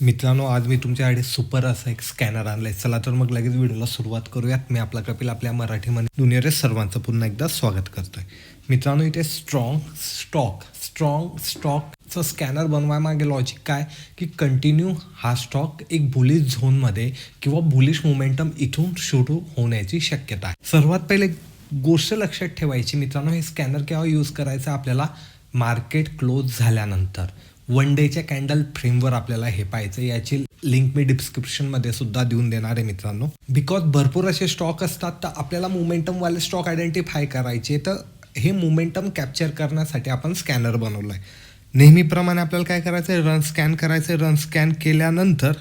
मित्रांनो आज मी तुमच्याकडे सुपर असा एक स्कॅनर आणलाय. चला तर मग लगेच व्हिडिओला सुरुवात करूयात. मी आपला कपिल आपल्या मराठीमध्ये दुनियेरे सर्वांचं पुन्हा एकदा स्वागत करतोय. मित्रांनो इथे स्ट्रॉंग स्टॉक स्ट्रॉंग स्टॉकचं स्कॅनर बनवायमागे लॉजिक काय? की कंटिन्यू हा स्टॉक एक बुलिश झोनमध्ये किंवा बुलिश मोमेंटम इथून सुरू होण्याची शक्यता आहे. सर्वात पहिले गोष्ट लक्षात ठेवायची मित्रांनो हे स्कॅनर केव्हा यूज करायचं? आपल्याला मार्केट क्लोज झाल्यानंतर. वन डेच्या कॅन्डल फ्रेमवर आपल्याला हे पाहायचं याची लिंक मी डिस्क्रिप्शनमध्ये सुद्धा देऊन देणार आहे मित्रांनो. बिकॉज भरपूर असे स्टॉक असतात तर आपल्याला मोमेंटमवाले स्टॉक आयडेंटिफाय करायचे तर हे मोमेंटम कॅप्चर करण्यासाठी आपण स्कॅनर बनवलं आहे नेहमीप्रमाणे आपल्याला काय करायचं आहे रन स्कॅन करायचं आहे रन स्कॅन केल्यानंतर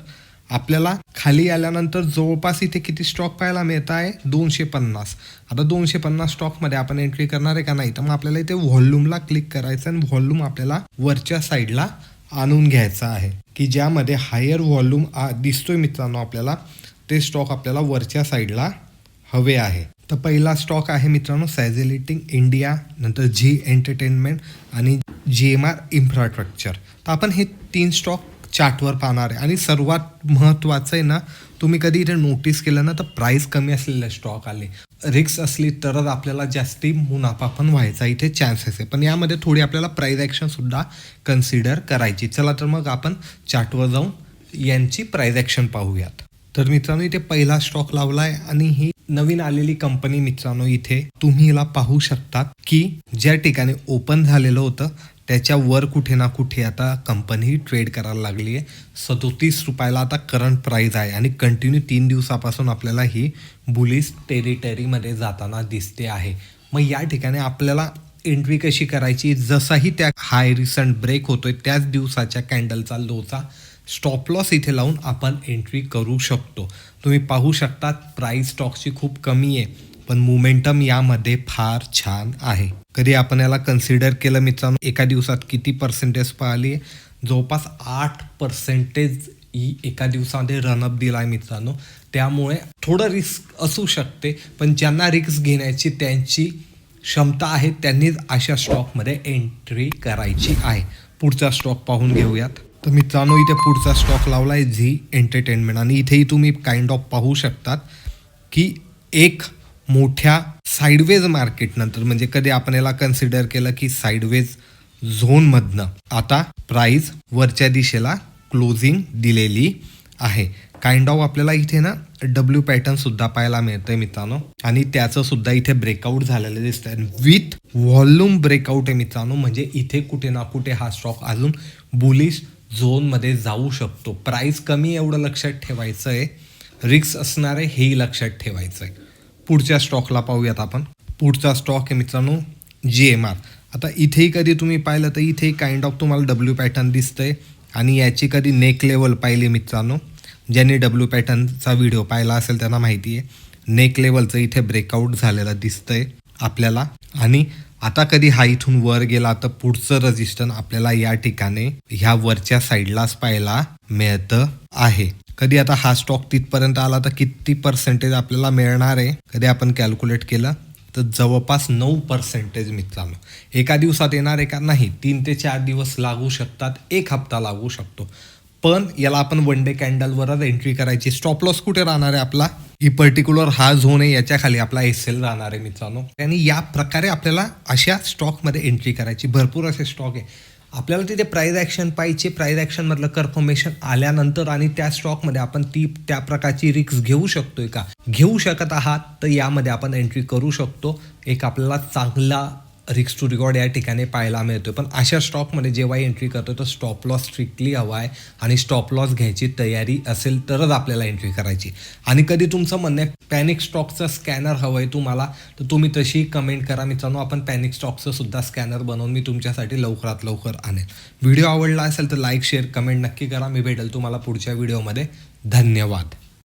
आपल्याला खाली आल्यानंतर जवळपास इथे किती स्टॉक पाहायला मिळत आहे दोनशे पन्नास. आता दोनशे पन्नास स्टॉकमध्ये आपण एंट्री करणार आहे का नाही? तर मग आपल्याला इथे व्हॉल्यूमला क्लिक करायचं आणि व्हॉल्यूम आपल्याला वरच्या साईडला आणून घ्यायचा आहे. की ज्यामध्ये हायर व्हॉल्यूम दिसतोय मित्रांनो आपल्याला ते स्टॉक आपल्याला वरच्या साईडला हवे आहे. तर पहिला स्टॉक आहे मित्रांनो सॅझिलिटिंग इंडिया नंतर झी एंटरटेनमेंट आणि जी एम आर इन्फ्रास्ट्रक्चर तर आपण हे तीन स्टॉक चार्टवर पाहणार आहे. आणि सर्वात महत्त्वाचं आहे ना तुम्ही कधी इथे नोटीस केलं ना तर प्राईस कमी असलेले स्टॉक आले. रिक्स असली तरच आपल्याला जास्ती मुनाफा पण व्हायचा इथे चान्सेस आहे. पण यामध्ये थोडी आपल्याला प्राईज ॲक्शनसुद्धा कन्सिडर करायची. चला तर मग आपण चार्टवर जाऊन यांची प्राईज ॲक्शन पाहूयात. तर मित्रांनो इथे पहिला स्टॉक लावला आहे आणि ही नवीन आलेली कंपनी मित्रांनो इथे तुम्ही हिला पाहू शकतात की ज्या ठिकाणी ओपन झालेलं होतं त्याच्यावर कुठे ना कुठे आता कंपनी ट्रेड करायला लागली आहे. सदोतीस रुपयाला आता करंट प्राईज आहे आणि कंटिन्यू तीन दिवसापासून आपल्याला ही बुलिस टेरिटरीमध्ये जाताना दिसते आहे. मग या ठिकाणी आपल्याला एंट्री कशी करायची? जसाही त्या हाय रिसंट ब्रेक होतोय त्याच दिवसाच्या कॅन्डलचा लोचा स्टॉप लॉस इथे लावून आपण एंट्री करू शकतो. तुम्ही पाहू शकता प्राईस स्टॉकची खूप कमी आहे. पण मुमेंटम यामध्ये फार छान आहे. कधी आपण याला कन्सिडर केलं मित्रांनो एका दिवसात किती पर्सेंटेज पाहिली? जवळपास आठ पर्सेंटेज ही एका दिवसामध्ये रनअप दिला आहे मित्रांनो. त्यामुळे थोडं रिस्क असू शकते पण ज्यांना रिस्क घेण्याची त्यांची क्षमता आहे त्यांनीच अशा स्टॉकमध्ये एंट्री करायची आहे. पुढचा स्टॉक पाहून घेऊयात. तर मित्रांनो इथे पुढचा स्टॉक लावला आहे झी एंटरटेनमेंट आणि इथेही तुम्ही काइंड ऑफ पाहू शकतात की एक मोठ्या साईडवेज मार्केट नंतर म्हणजे कधी आपण याला कन्सिडर केलं की साईडवेज झोनमधनं आता प्राईज वरच्या दिशेला क्लोजिंग दिलेली आहे. काइंड ऑफ आपल्याला इथे ना डब्ल्यू पॅटर्न सुद्धा पाहायला मिळतंय मित्रांनो. आणि त्याचं सुद्धा इथे ब्रेकआउट झालेलं दिसतंय. विथ व्हॉल्यूम ब्रेकआउट आहे मित्रांनो म्हणजे इथे कुठे ना कुठे हा स्टॉक अजून बुलिश झोनमध्ये जाऊ शकतो. प्राईस कमी एवढं लक्षात ठेवायचं आहे रिक्स असणार आहे हेही लक्षात ठेवायचं आहे पुढच्या स्टॉकला पाहूयात आपण. पुढचा स्टॉक आहे मित्रांनो जी एम आर आता इथेही कधी तुम्ही पाहिलं तर इथे काइंड ऑफ तुम्हाला डब्ल्यू पॅटर्न दिसतंय आणि याची कधी नेक लेवल पाहिली मित्रांनो. ज्यांनी डब्ल्यू पॅटर्नचा व्हिडिओ पाहिला असेल त्यांना माहिती आहे. नेक लेवलचं इथे ब्रेकआउट झालेलं दिसतंय आपल्याला. आणि आता कधी हा इथून वर गेला तर पुढचं रजिस्टन आपल्याला या ठिकाणी ह्या वरच्या साईडलाच पाहायला मिळतं आहे. कधी आता हा स्टॉक तिथपर्यंत आला तर किती पर्सेंटेज आपल्याला मिळणार आहे? कधी आपण कॅल्क्युलेट केलं तर जवळपास नऊ पर्सेंटेज मित्रांनो. एका दिवसात येणार आहे का? नाही. तीन ते चार दिवस लागू शकतात. एक हप्ता लागू शकतो. पण याला आपण वन डे कॅन्डलवरच एंट्री करायची. स्टॉप लॉस कुठे राहणार आहे आपला? ही पर्टिक्युलर हा झोन आहे. याच्या खाली आपला एस एल राहणार आहे मित्रांनो. आणि या प्रकारे आपल्याला अशा स्टॉकमध्ये एंट्री करायची. भरपूर असे स्टॉक आहे. आपल्याला तिथे प्राईज ॲक्शन पाहिजे. प्राईज ॲक्शनमधलं कन्फर्मेशन आल्यानंतर आणि त्या स्टॉकमध्ये आपण ती त्या प्रकारची रिक्स घेऊ शकतोय का? घेऊ शकत आहात तर यामध्ये आपण एंट्री करू शकतो. एक आपल्याला चांगला रिक्स टू रिकॉर्ड या ठिकाणी पाहायला मिळतो पण अशा स्टॉकमध्ये जेव्हा एंट्री करतो तर स्टॉप लॉस स्ट्रिक्टली हवा आहे आणि स्टॉप लॉस घ्यायची तयारी असेल तरच आपल्याला एंट्री करायची. आणि कधी तुमचं म्हणणं आहे पॅनिक स्टॉकचं स्कॅनर हवं आहे तुम्हाला तर तुम्ही तशी कमेंट करा. मित्रांनो आपण पॅनिक स्टॉकचं सुद्धा स्कॅनर बनवून मी तुमच्यासाठी लवकरात लवकर आणेल. व्हिडिओ आवडला असेल तर लाईक शेअर कमेंट नक्की करा. मी भेटेल तुम्हाला पुढच्या व्हिडिओमध्ये धन्यवाद.